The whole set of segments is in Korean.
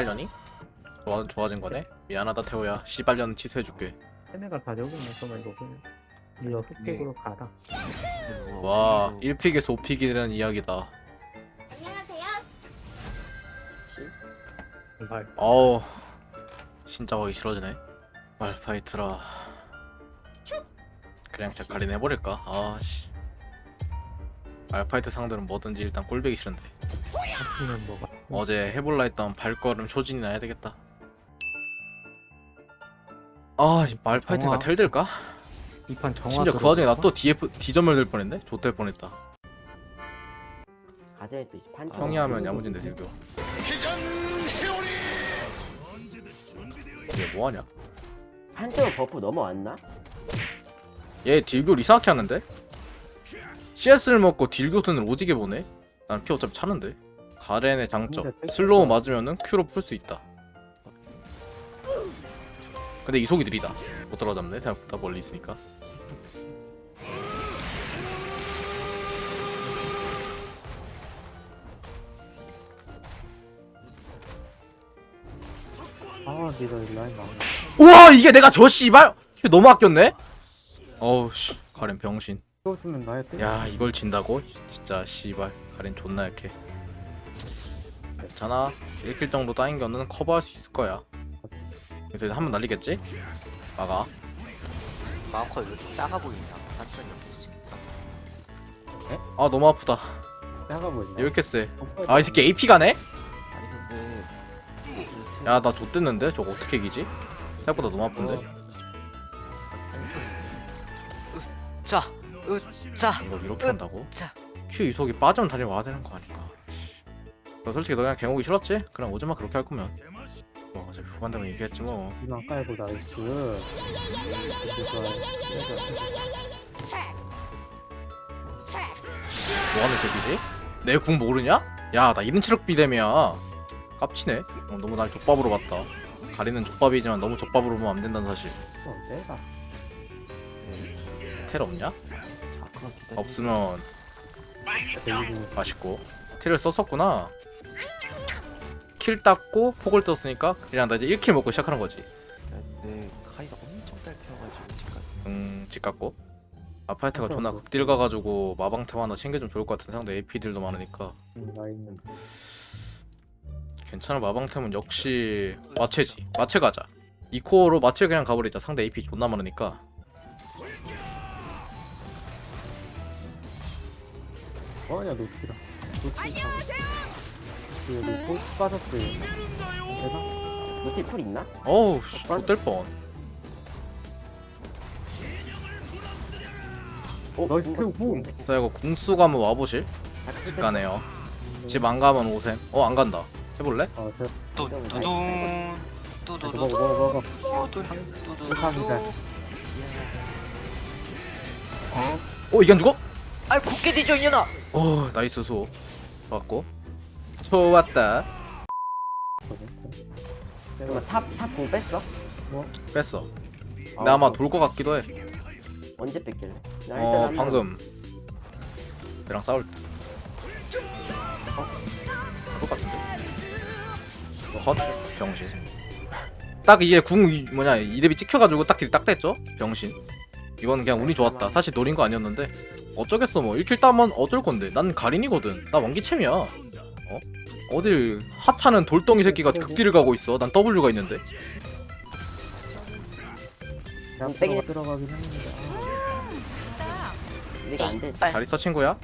8년이? 좋아, 좋아진 거네? 미안하다 태호야. 씨발년 취소해줄게. 그만 이거 그냥. 이거 흑백으로 가라. 와 1픽에서 5픽이라는 이야기다. 안녕하세요. 말 어우 진짜 하기 싫어지네. 말파이트라. 그냥 작갈린 해버릴까? 아씨. 말파이트 상대는 뭐든지 일단 꼴배기 싫은데. 하시는 뭐가 어제 해볼라 했던 발걸음 초진이나 해야 되겠다 아 이 말파이트가 정화. 텔들까? 이 판 정화 심지어 그 와중에 나 또 DF D점을 될 뻔했네? 좆될 뻔했다 가져야 또 이제 판 형이 하면 야무진데 딜교 얘 뭐하냐? 판테온 버프 넘어왔나? 얘 딜교를 이상하게 하는데? CS를 먹고 딜교 튼을 오지게 보네? 난 피 어차피 차는데 가렌의 장점. 슬로우 맞으면은 Q로 풀 수 있다. 근데 이속이 느리다. 못 따라잡네 생각보다 멀리 있으니까. 아 니가 라인 망 우와 이게 내가 저 씨발? 너무 아꼈네? 어우 씨. 가렌 병신. 나야 야 이걸 진다고? 진짜 씨발. 가렌 존나 약해 괜찮아 1킬 정도 따인 거는 커버할 수 있을 거야 그래서 한번 날리겠지? 막아 마우커 왜 이렇게 작아 보이냐? 단천이 없지. 아 너무 아프다 작아 왜 이렇게 세? 아이 새끼 AP 가네? 아니 근데 야 나 좆됐는데? 저거 어떻게 이기지? 생각보다 너무 아픈데? 자, 으 자, 이걸 이렇게 으, 한다고? 자. Q 이속이 빠지면 달려와야 되는 거 아닌가 너 솔직히 너 그냥 갱오기 싫었지? 그럼 오지마 그렇게 할 거면. 뭐 어차피 후반 되면 이기겠지 뭐. 이만 깔고 나이스. 뭐하는 새끼지? 내 궁 모르냐? 야 나 이런 체력 비뎀이야 깝치네. 어, 너무 날 족밥으로 봤다. 가리는 족밥이지만 너무 족밥으로 보면 안 된다는 사실. 어 내가. 텔 없냐? 잠깐만 기다려. 없으면 데리고 맛있고. 텔을 썼었구나 킬 땄고 폭을 떴으니까 그냥 나 이제 1킬 먹고 시작하는 거지. 근데 카이가 엄청 짧혀가지고 지금. 음, 집 갔고. 아파트가 존나 극딜 가가지고 마방템 하나 챙겨주면 좋을 것 같은데 상대 AP들도 많으니까. 라인은 괜찮아 마방템은 역시 마체지. 마체 가자. 이코어로 마체 그냥 가버리자. 상대 AP 존나 많으니까. 어야 노티라. 노 티 여기 또 빠졌어요 되나? 노티 풀 있나? 어우 씨 못될 뻔 어? 나이스 후자 이거 궁수 가면 와보실? 집 가네요 집 안 가면 오셈 어 안 간다 해볼래? 아 제가 뚜 두둥 먹어 뚜두두두 먹어 먹어 감사합니다. 뚜두. 어 이게 안 죽어? 아이 굳게 뒤져 이년아. 어 나이스 수 좋았고 좋았다. 이거 탑탑공 뺐어? 뺐어. 근데 아마 돌 것 같기도 해. 언제 뺐길래? 나 일단 어 한번- 방금. 얘랑 싸울 때. 어? 그거 같은데? 컷? 병신. 딱 이게 궁 이- 뭐냐 이랩이 찍혀가지고 딱 딜 딱 됐죠? 병신. 이건 그냥 운이 좋았다. 사실 노린 거 아니었는데. 어쩌겠어 뭐. 1킬 따면 어쩔 건데. 난 가린이거든. 나 원기챔이야. 어? 어딜 하찮은 돌덩이 새끼가 극딜을 가고 있어 난 W가 있는데 그냥 빼기- 들어가긴 했는데 내가 안 돼. 잘 있어 친구야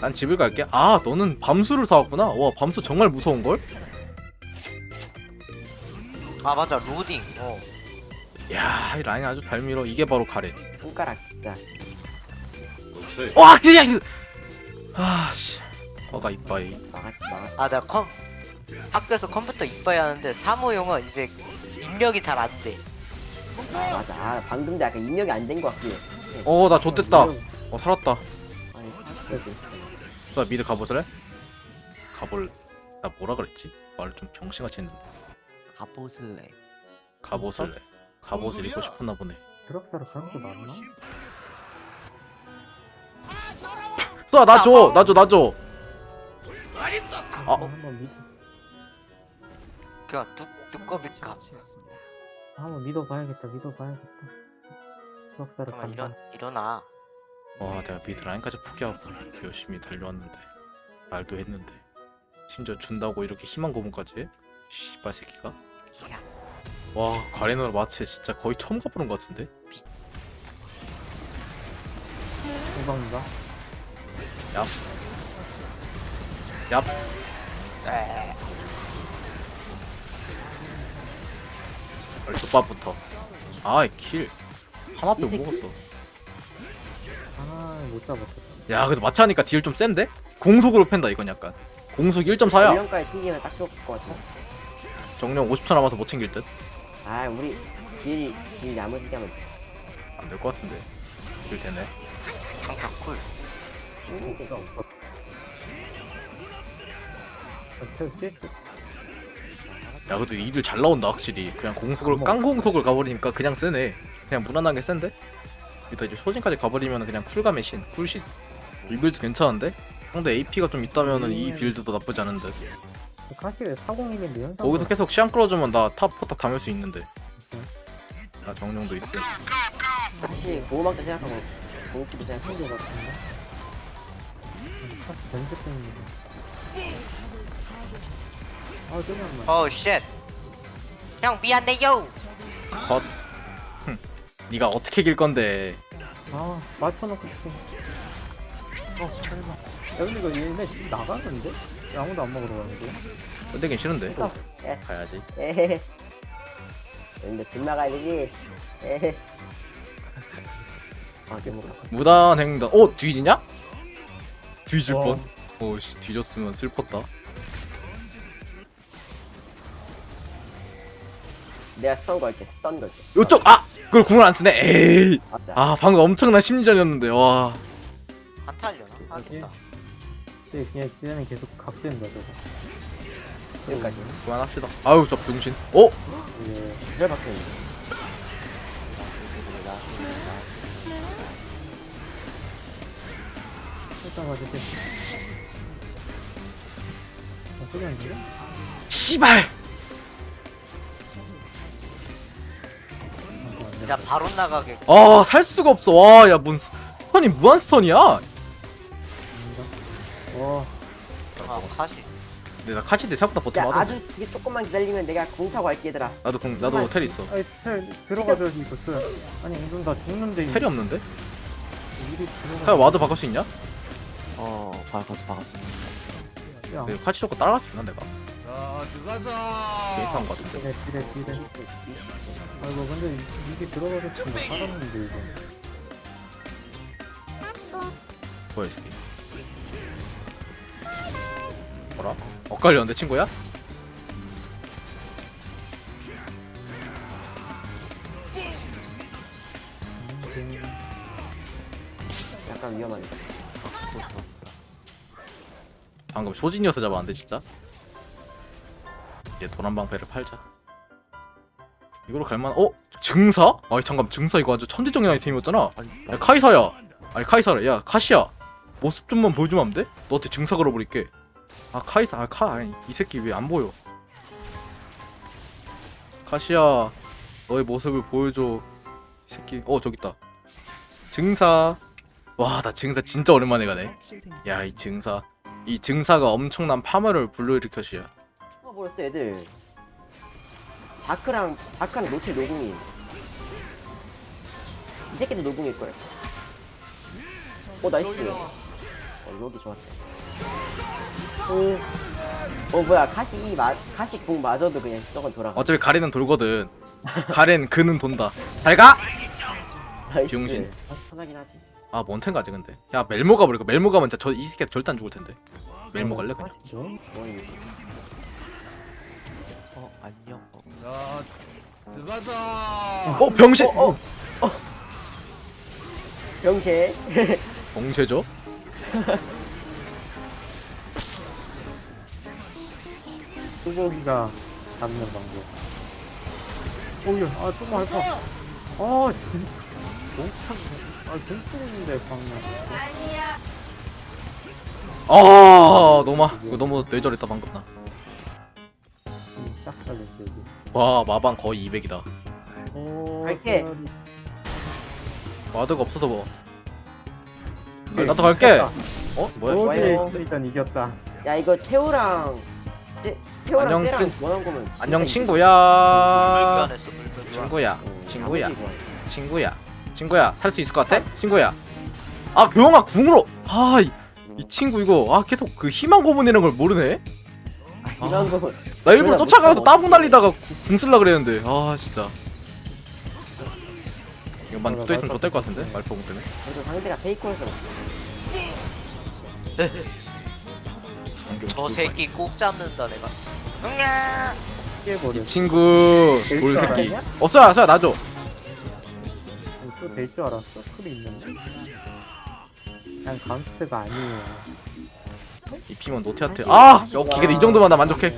난 집을 갈게 아 너는 밤수를 사왔구나 와 밤수 정말 무서운걸? 아 맞아 로딩. 어. 야, 이 라인 아주 잘 밀어. 이게 바로 가렌. 손가락 진짜. 와, 그냥 아, 씨. 어가 이빠이. 막았지. 아 내가 컴 학교에서 컴퓨터 이빠이 하는데 사무용은 이제 입력이 잘 안 돼. 아, 맞아. 아, 방금 도 약간 입력이 안 된 것 같긴 해. 어, 나 좆됐다. 어, 살았다. 아니 그래도 자, 미드 가보실래? 가볼. 나 뭐라 그랬지? 말을 좀 정신같이 했는데. 가보슬래. 가보실래? 갑옷을 입고 싶었나 보네. 드럭사르 간거 맞나? 쏴, 나 줘, 나 줘, 나 줘. 아. 한번 밑 그냥 두 두꺼비까. 한번 믿어봐야겠다 믿어봐야겠다 수학사를 간다 일어 일어나. 와 내가 미드 라인까지 포기하고 열심히 달려왔는데 말도 했는데 심지어 준다고 이렇게 희망 고문까지 해? 씨발 새끼가 야. 와 가레너로 마체 진짜 거의 처음 가보는 것 같은데 공방인가? 얍 에. 족밥부터. 아이 킬. 못이 새끼. 먹었어. 아 못 잡았어 야 그래도 마체 하니까 딜 좀 센데? 공속으로 팬다 이건 약간. 공속 1.4야. 1년까지 챙기면 딱 좋을 것 같아. 정령 50초 남아서 못 챙길 듯? 아 우리 딜, 딜 야무지게 하면 안될 것 같은데. 딜 되네. 평타 쿨. 돼 야 그래도 이들 잘 나온다 확실히. 그냥 공속을 어머. 깡공속을 가버리니까 그냥 세네. 그냥 무난하게 센데? 여기다 이제 소진까지 가버리면 그냥 쿨감의 신 쿨신 이 빌드 괜찮은데? 상대 AP가 좀 있다면은 이 빌드도 나쁘지 않은데. 사실 401인데 현상 거기서 계속 시간 끌어주면 나 탑 포탑 담을 수 있는데. 나 정령도 있어. 다시 보호막도 생각하고 보호기도 생각하고 생겨 같은데? 사실 전세 때문에 아어 쉣. 형 미안해요. 컷 흠. 니가 어떻게 길 건데 아 맞춰놓고 싶어 어 설마 야 근데 이거 얘네 지금 나가는데? 야, 아무도 안 먹으러 가는데? 던데긴 싫은데 어, 예. 가야지 에헤헤 근데 집 나가야 되지 에헤 아 무단 횡단 어? 뒤지냐? 뒤질 어. 뻔 오씨 뒤졌으면 슬펐다 내가 스턴 걸게 스턴 걸게 요쪽 아! 그걸 궁을 안 쓰네. 에이. 맞자 아 방금 엄청난 심리전이었는데 와. 한타 하려나? 하겠다. 근데 그냥 지난해 계속 각된다 저거 여기까지. 그만합시다. 아유 저 병신. 어? 이게 그래 박혀 있네 살짝 가지고 아 소리 안 들려? 씨발 야 바로 나가게. 아 살 수가 없어. 와 야뭔 스턴이 무한 스턴이야? 어. 아 카시. 근데 나 카치데 생각보다 야 버텨 맞아. 아주 되게 조금만 기다리면 내가 공 타고 갈게 얘들아. 나도 공 나도 텔 있어. 아니 텔 들어가줘야지 이거 쓰 아니 이건 나 죽는데 텔이 없는데? 들어가 와드 바꿀 수 있냐? 어, 박았어, 박았어. 야 내가 카치 잡고 따라갈 수 있나 내가 게임한 거 같은데? 딜에 딜에 딜에. 아이고 근데 이- 이게 들어가서 지금 살았는데 이거. 뭐야 이 새끼 뭐라? 엇갈렸는데 친구야? 음, 약간 위험한데 방금 소진이어서 잡았는데 진짜 이제 도란방패를 팔자. 이거로 갈만 어? 증사? 아니 잠깐 증사 이거 아주 천지적인 아이템이었잖아. 야 카이사야. 아니 카이사래. 야 카시야. 모습 좀만 보여주면 안 돼? 너한테 증사 걸어버릴게. 아 카이사 아카 아니 이 새끼 왜 안 보여? 카시야 너의 모습을 보여줘. 이 새끼. 어 저기 있다. 증사. 와 나 증사 진짜 오랜만에 가네. 야 이 증사. 이 증사가 엄청난 파멸을 불러일으켰이야 어 보였어 애들. 자크랑 자크랑 노체 노궁이. 이 새끼도 노궁일걸. 오 나이스. 어 로드 좋았다. 오. 어 뭐야 카시 마 카시 공 맞아도 그냥 저건 돌아가. 어차피 가래는 돌거든. 가렌 그는 돈다. 잘가! 나이스. 병신. 아, 편하긴 하지. 아 뭔텐 가지 근데. 야 멜모 가버릴까 멜모 가면 진짜 저이 새끼 절대 안 죽을 텐데. 멜모 갈래 그냥? 이거 어, 안녕. 어, 어 병신! 어, 어. 병신. 봉쇄죠? 소고기가 잡는 방법. 오야 아 조금 할까? 아 진짜 너무 아 괜찮은데 방금. 아 너무 이거 너무 뇌절했다 방금 나 와 마방 거의 200이다 오 갈게. 와드가 없어서 뭐 네. 나도 갈게 어? 뭐야 로드에 좋아요. 있으니까 이겼다 야 이거 태우랑 쟤 태우랑 안녕, 쟤랑 친- 원한 거면 안녕 친구야 불변했어 불변 친구야 어, 친구야 아무리. 친구야 친구야 살 수 있을 것 같아? 친구야 아 교영아 궁으로 아이 이 친구 이거 아 계속 그 희망 고문이라는 걸 모르네 아, 이런 거. 나 일부러 쫓아가서 못 따봉 날리다가 구- 궁 쓸라 그랬는데. 아 진짜. 이거 만 붙어있으면 좆될 것 같은데? 말포공 때문에? 그래도 상대가 페이커여서 안경 저 죽을 새끼 꼭 잡는다 내가. 응야. 이 친구 될돌줄 새끼. 알았냐? 없어요 없어요 나줘. 또될 줄 알았어? 풀이 있는데. 난 감스트가 아니에요 이 피면 노테아트. 아 오케이 근데 이 정도만 나 만족해.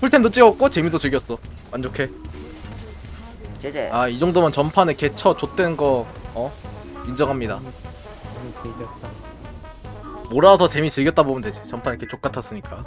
풀템도 찍었고 재미도 즐겼어. 만족해. 제제. 아 이 정도면 전판에 개처 좆된 거 어? 인정합니다. 이겼다. 몰아서 재미 즐겼다 보면 되지. 전판에 개족 같았으니까